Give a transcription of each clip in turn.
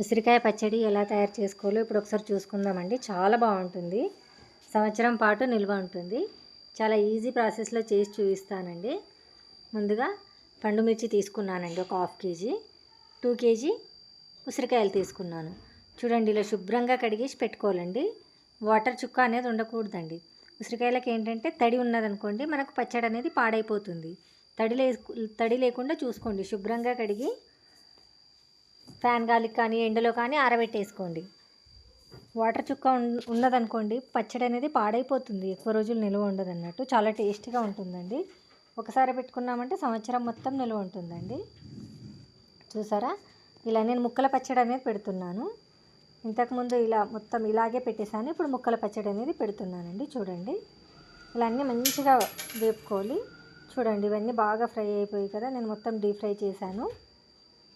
ఉసిరికాయ పచ్చడి ఎలా తయారు చేసుకోవాలో ఇప్పుడు ఒకసారి చూసుకుందామండి. చాలా బాగుంటుంది. సంవత్సరం పాటు నిల్వ ఉంటుంది. చాలా ఈజీ ప్రాసెస్లో చేసి చూపిస్తానండి. ముందుగా పండు మిర్చి తీసుకున్నానండి ఒక హాఫ్ కేజీ. టూ కేజీ ఉసిరికాయలు తీసుకున్నాను. చూడండి ఇలా శుభ్రంగా కడిగేసి పెట్టుకోవాలండి. వాటర్ చుక్క అనేది ఉండకూడదండి. ఉసిరికాయలకి ఏంటంటే తడి ఉన్నదనుకోండి మనకు పచ్చడి అనేది పాడైపోతుంది. తడి లే తడి లేకుండా చూసుకోండి. శుభ్రంగా కడిగి ఫ్యాన్ గాలికి కానీ ఎండలో కానీ ఆరబెట్టేసుకోండి. వాటర్ చుక్క ఉన్నదనుకోండి పచ్చడి అనేది పాడైపోతుంది. ఎక్కువ రోజులు నిల్వ ఉండదు అన్నట్టు చాలా టేస్టీగా ఉంటుందండి. ఒకసారి పెట్టుకున్నామంటే సంవత్సరం మొత్తం నిల్వ ఉంటుందండి. చూసారా? ఇలా నేను ముక్కల పచ్చడి అనేది పెడుతున్నాను. ఇంతకుముందు ఇలా మొత్తం ఇలాగే పెట్టేశాను. ఇప్పుడు ముక్కల పచ్చడి అనేది పెడుతున్నానండి. చూడండి. ఇలా అన్నీ మంచిగా వేపుకోవాలి. చూడండి ఇవన్నీ బాగా ఫ్రై అయిపోయాయి కదా. నేను మొత్తం డీప్ ఫ్రై చేశాను.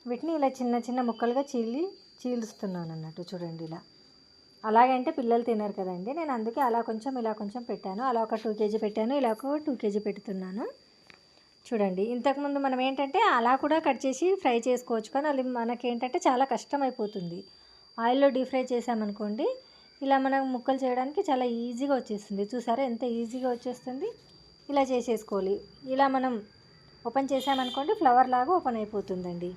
వీటిని ఇలా చిన్న చిన్న ముక్కలుగా చీలి చీలుస్తున్నాను అన్నట్టు చూడండి ఇలా. అలాగంటే పిల్లలు తినరు కదండి. నేను అందుకే అలా కొంచెం ఇలా కొంచెం పెట్టాను. అలా ఒక టూ కేజీ పెట్టాను. ఇలా ఒక టూ కేజీ పెడుతున్నాను. చూడండి ఇంతకుముందు మనం ఏంటంటే అలా కూడా కట్ చేసి ఫ్రై చేసుకోవచ్చు. కానీ అది మనకేంటంటే చాలా కష్టం అయిపోతుంది ఆయిల్లో డీప్ ఫ్రై చేసామనుకోండి ఇలా మనం ముక్కలు చేయడానికి చాలా ఈజీగా వచ్చేస్తుంది. చూసారా ఎంత ఈజీగా వచ్చేస్తుంది? ఇలా చేసేసుకోవాలి. ఇలా మనం ఓపెన్ చేసామనుకోండి ఫ్లవర్ లాగా ఓపెన్ అయిపోతుందండి.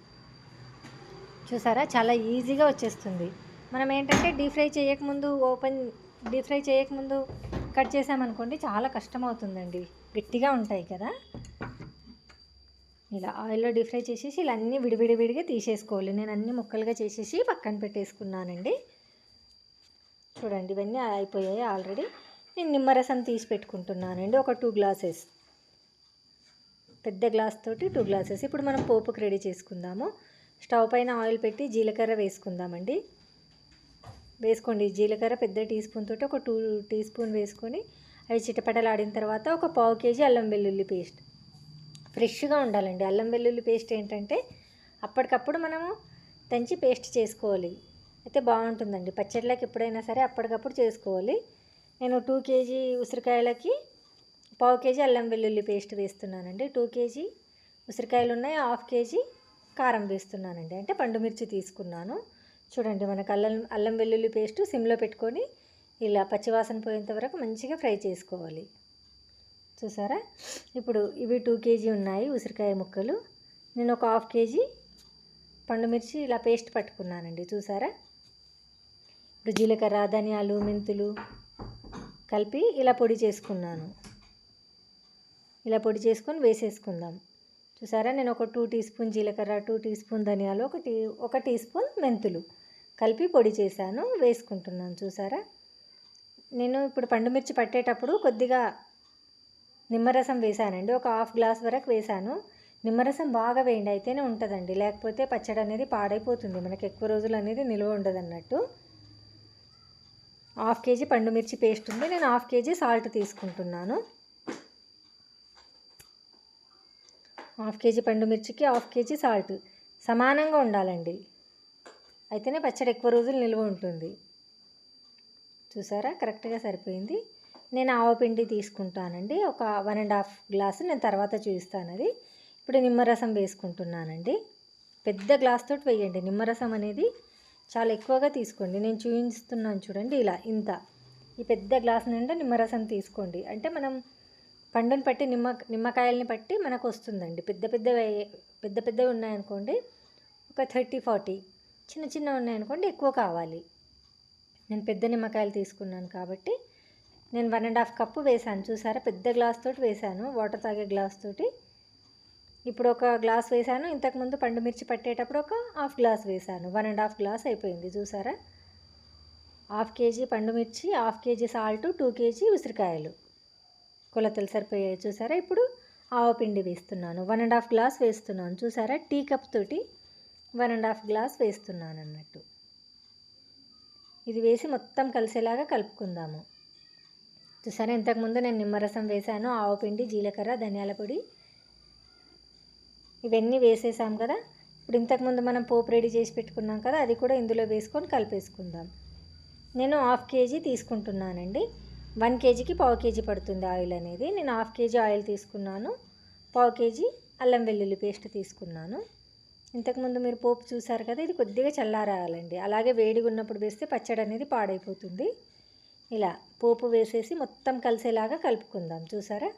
చూసారా? చాలా ఈజీగా వచ్చేస్తుంది. మనం ఏంటంటే డీప్ ఫ్రై చేయకముందు ఓపెన్ డీప్ ఫ్రై చేయకముందు కట్ చేసామనుకోండి చాలా కష్టం అవుతుందండి గట్టిగా ఉంటాయి కదా? ఇలా ఆయిల్లో డీప్ ఫ్రై చేసేసి ఇలా అన్నీ విడివిడివిడిగా తీసేసుకోవాలి. నేను అన్ని ముక్కలుగా చేసేసి పక్కన పెట్టేసుకున్నానండి. చూడండి ఇవన్నీ అయిపోయాయి ఆల్రెడీ. నేను నిమ్మరసం తీసి పెట్టుకుంటున్నానండి ఒక టూ గ్లాసెస్. పెద్ద గ్లాస్ తోటి టూ గ్లాసెస్. ఇప్పుడు మనం పోపుకి రెడీ చేసుకుందాము. స్టవ్ పైన ఆయిల్ పెట్టి జీలకర్ర వేసుకుందామండి. వేసుకోండి. జీలకర్ర పెద్ద టీ స్పూన్ తోటి ఒక టూ టీ స్పూన్ వేసుకొని అవి చిటపటలాడిన తర్వాత ఒక పావు కేజీ అల్లం వెల్లుల్లి పేస్ట్. ఫ్రెష్గా ఉండాలండి. అల్లం వెల్లుల్లి పేస్ట్ ఏంటంటే అప్పటికప్పుడు మనము దంచి పేస్ట్ చేసుకోవాలి. అయితే బాగుంటుందండి. పచ్చడిలోకి ఎప్పుడైనా సరే అప్పటికప్పుడు చేసుకోవాలి. నేను టూ కేజీ ఉసిరికాయలకి పావు కేజీ అల్లం వెల్లుల్లి పేస్ట్ వేస్తున్నానండి. టూ కేజీ ఉసిరికాయలు ఉన్నాయి హాఫ్ కేజీ కారం వేస్తున్నానండి. అంటే పండు మిర్చి తీసుకున్నాను. చూడండి మనకు అల్లం అల్లం వెల్లుల్లి పేస్ట్ సిమ్లో పెట్టుకొని ఇలా పచ్చివాసన పోయేంత వరకు మంచిగా ఫ్రై చేసుకోవాలి. చూసారా? ఇప్పుడు ఇవి టూ కేజీ ఉన్నాయి ఉసిరికాయ ముక్కలు. నేను ఒక హాఫ్ కేజీ పండు మిర్చి ఇలా పేస్ట్ పట్టుకున్నానండి. చూసారా? ఇప్పుడు జీలకర్ర ధనియాలు మెంతులు కలిపి ఇలా పొడి చేసుకున్నాను. ఇలా పొడి చేసుకొని వేసేసుకుందాం. చూసారా? నేను ఒక టూ టీ స్పూన్ జీలకర్ర టూ టీ స్పూన్ ధనియాలు ఒక టీ ఒక టీ స్పూన్ మెంతులు కలిపి పొడి చేశాను వేసుకుంటున్నాను. చూసారా? నేను ఇప్పుడు పండుమిర్చి పట్టేటప్పుడు కొద్దిగా నిమ్మరసం వేసానండి ఒక హాఫ్ గ్లాస్ వరకు వేసాను నిమ్మరసం బాగా వేయండి అయితేనే ఉంటుందండి. లేకపోతే పచ్చడి అనేది పాడైపోతుంది. మనకి ఎక్కువ రోజులు అనేది నిల్వ ఉండదు అన్నట్టు హాఫ్ కేజీ పండు మిర్చి పేస్ట్ ఉంది. నేను హాఫ్ కేజీ సాల్ట్ తీసుకుంటున్నాను. హాఫ్ కేజీ పండు మిర్చికి హాఫ్ కేజీ సాల్ట్. సమానంగా ఉండాలండి. అయితేనే పచ్చడి ఎక్కువ రోజులు నిల్వ ఉంటుంది. చూసారా? కరెక్ట్గా సరిపోయింది. నేను ఆవపిండి తీసుకుంటానండి. ఒక వన్ అండ్ హాఫ్ గ్లాసు నేను తర్వాత చూపిస్తాను అది. ఇప్పుడు నిమ్మరసం వేసుకుంటున్నానండి. పెద్ద గ్లాస్ తోటి వేయండి. నిమ్మరసం అనేది చాలా ఎక్కువగా తీసుకోండి. నేను చూపిస్తున్నాను చూడండి ఇలా ఇంత. ఈ పెద్ద గ్లాస్ నిండా నిమ్మరసం తీసుకోండి. అంటే మనం పండుని పట్టి నిమ్మ నిమ్మకాయలని పట్టి మనకు వస్తుందండి పెద్ద పెద్దవి పెద్ద పెద్దవి ఉన్నాయనుకోండి ఒక థర్టీ ఫార్టీ చిన్న చిన్న ఉన్నాయనుకోండి ఎక్కువ కావాలి. నేను పెద్ద నిమ్మకాయలు తీసుకున్నాను కాబట్టి నేను వన్ అండ్ హాఫ్ కప్పు వేసాను చూసారా? పెద్ద గ్లాస్ తోటి వేసాను వాటర్ తాగే గ్లాస్ తోటి. ఇప్పుడు ఒక గ్లాస్ వేసాను ఇంతకుముందు పండు మిర్చి పట్టేటప్పుడు ఒక హాఫ్ గ్లాస్ వేసాను వన్ అండ్ హాఫ్ గ్లాస్ అయిపోయింది. చూసారా? హాఫ్ కేజీ పండు మిర్చి half KG salt two KG ఉసిరికాయలు. కొలతలు సరిపోయాయి చూసారా? ఇప్పుడు ఆవపిండి వేస్తున్నాను. వన్ అండ్ హాఫ్ గ్లాస్ వేస్తున్నాను. చూసారా? టీ కప్ తోటి వన్ అండ్ హాఫ్ గ్లాస్ వేస్తున్నాను అన్నట్టు. ఇది వేసి మొత్తం కలిసేలాగా కలుపుకుందాము. చూసారా? ఇంతకుముందు నేను నిమ్మరసం వేసాను ఆవపిండి జీలకర్ర ధనియాల పొడి. ఇవన్నీ వేసేసాం కదా. ఇప్పుడు ఇంతకుముందు మనం పోపు రెడీ చేసి పెట్టుకున్నాం కదా అది కూడా ఇందులో వేసుకొని కలిపేసుకుందాం. నేను హాఫ్ కేజీ తీసుకుంటున్నానండి. వన్ కేజీకి పావు కేజీ పడుతుంది ఆయిల్ అనేది. నేను హాఫ్ కేజీ ఆయిల్ తీసుకున్నాను. పావు కేజీ అల్లం వెల్లుల్లి పేస్ట్ తీసుకున్నాను. ఇంతకుముందు మీరు పోపు చూసారు కదా ఇది కొద్దిగా చల్లారాలండి. అలాగే వేడిగా ఉన్నప్పుడు వేస్తే పచ్చడి అనేది పాడైపోతుంది. ఇలా పోపు వేసేసి మొత్తం కలిసేలాగా కలుపుకుందాం. చూసారా?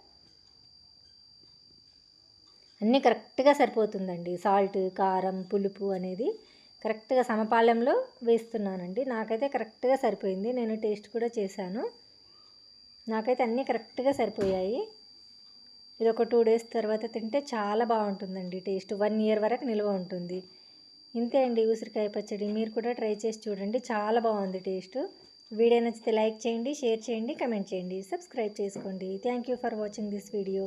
అన్నీ కరెక్ట్గా సరిపోతుందండి. సాల్ట్ కారం పులుపు అనేది కరెక్ట్గా సమపాలెంలో వేస్తున్నానండి. నాకైతే కరెక్ట్గా సరిపోయింది. నేను టేస్ట్ కూడా చేశాను. నాకైతే అన్నీ కరెక్ట్గా సరిపోయాయి. ఇది ఒక టూ డేస్ తర్వాత తింటే చాలా బాగుంటుందండి టేస్ట్. వన్ ఇయర్ వరకు నిల్వ ఉంటుంది. ఇంతే అండి ఉసిరికాయ పచ్చడి. మీరు కూడా ట్రై చేసి చూడండి. చాలా బాగుంది టేస్ట్. వీడియో నచ్చితే లైక్ చేయండి షేర్ చేయండి కమెంట్ చేయండి సబ్స్క్రైబ్ చేసుకోండి. Thank you for watching this video